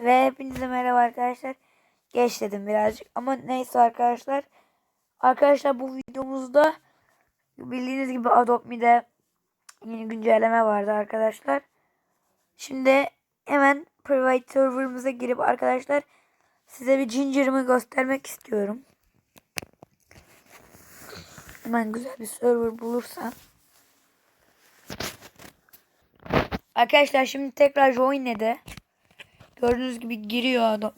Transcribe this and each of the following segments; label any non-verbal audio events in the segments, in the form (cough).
Ve hepinize merhaba arkadaşlar. Geç dedim birazcık ama neyse arkadaşlar. Arkadaşlar bu videomuzda bildiğiniz gibi Adopt Me'de yeni güncelleme vardı arkadaşlar. Şimdi hemen private server'ımıza girip arkadaşlar size bir Ginger'ımı göstermek istiyorum. Hemen güzel bir server bulursam. Arkadaşlar şimdi tekrar join'e Gördüğünüz gibi giriyor adam.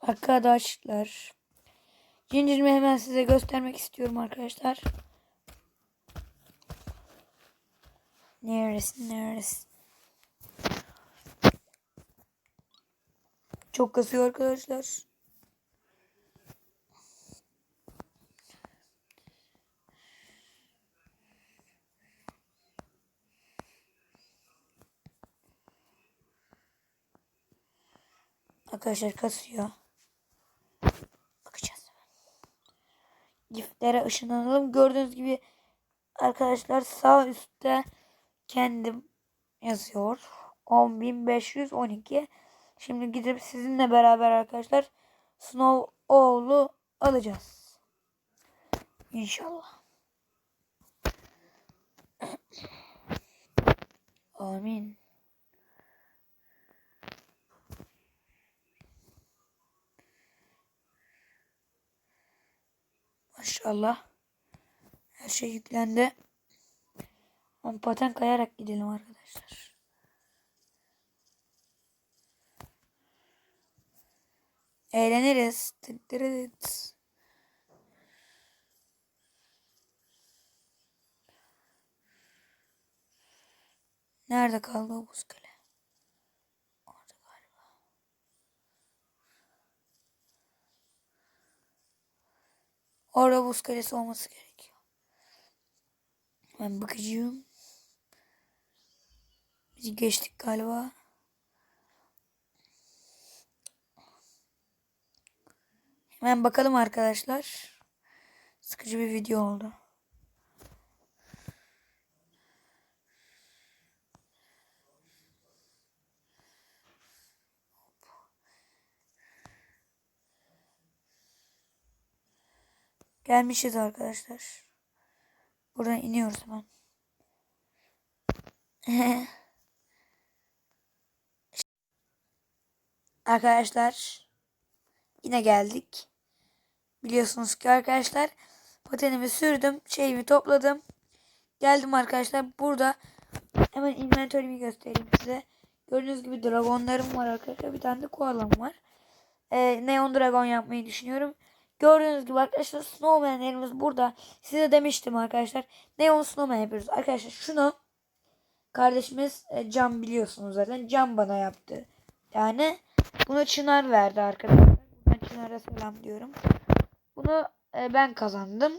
Arkadaşlar. Zincirimi hemen size göstermek istiyorum arkadaşlar. Neresi neresi? Çok kasıyor arkadaşlar. Arkadaşlar kasıyor. Bakacağız. Giftlere ışınlanalım. Gördüğünüz gibi arkadaşlar sağ üstte kendim yazıyor. 10.512 Şimdi gidip sizinle beraber arkadaşlar Snow Oğlu alacağız. İnşallah. (clears throat) Amin. Maşallah. Her şey yüklendi. Ama paten kayarak gidelim arkadaşlar. Eğleniriz. Tıttırıt. Nerede kaldı o buz kale? Orada buz kalesi olması gerekiyor. Ben bakacağım. Biz geçtik galiba. Hemen bakalım arkadaşlar. Sıkıcı bir video oldu. Gelmişiz arkadaşlar. Buradan iniyoruz hemen. (laughs) arkadaşlar yine geldik. Biliyorsunuz ki arkadaşlar patenimi sürdüm. Şeyimi topladım. Geldim arkadaşlar. Burada hemen inventörümü göstereyim size. Gördüğünüz gibi dragonlarım var arkadaşlar. Bir tane de koalam var. Ee, Neon Dragon yapmayı düşünüyorum. Gördüğünüz gibi arkadaşlar snowmanlerimiz burada. Size demiştim arkadaşlar. Neon snowman yapıyoruz. Arkadaşlar şunu kardeşimiz e, Can biliyorsunuz zaten. Can bana yaptı. Yani bunu Çınar verdi arkadaşlar. Buradan Çınar'a selam diyorum. Bunu e, ben kazandım.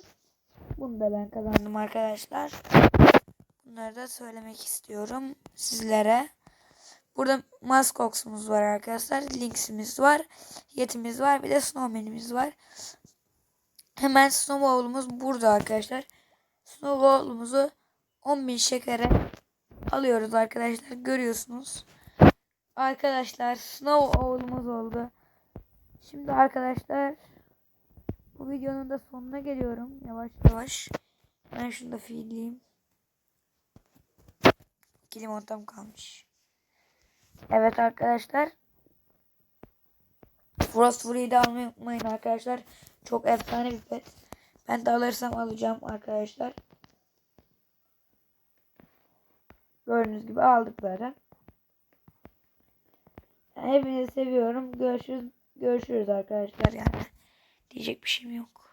Bunu da ben kazandım arkadaşlar. Bunları da söylemek istiyorum sizlere. Burada Maskox'umuz var arkadaşlar. Lynx'imiz var. Yetimiz var. Bir de Snowman'imiz var. Hemen Snowball'umuz burada arkadaşlar. Snowball'umuzu 10.000 şekere alıyoruz arkadaşlar. Görüyorsunuz. Arkadaşlar Snowball'umuz oldu. Şimdi arkadaşlar bu videonun da sonuna geliyorum. Yavaş yavaş. Ben şunu da feedleyeyim. İki limontam kalmış. Evet arkadaşlar. Frost Fury'yi de almayı unutmayın arkadaşlar. Çok efsane bir pet. Ben de alırsam alacağım arkadaşlar. Gördüğünüz gibi aldık zaten. Hepinizi seviyorum. Görüşürüz. Görüşürüz arkadaşlar yani. Diyecek bir şeyim yok.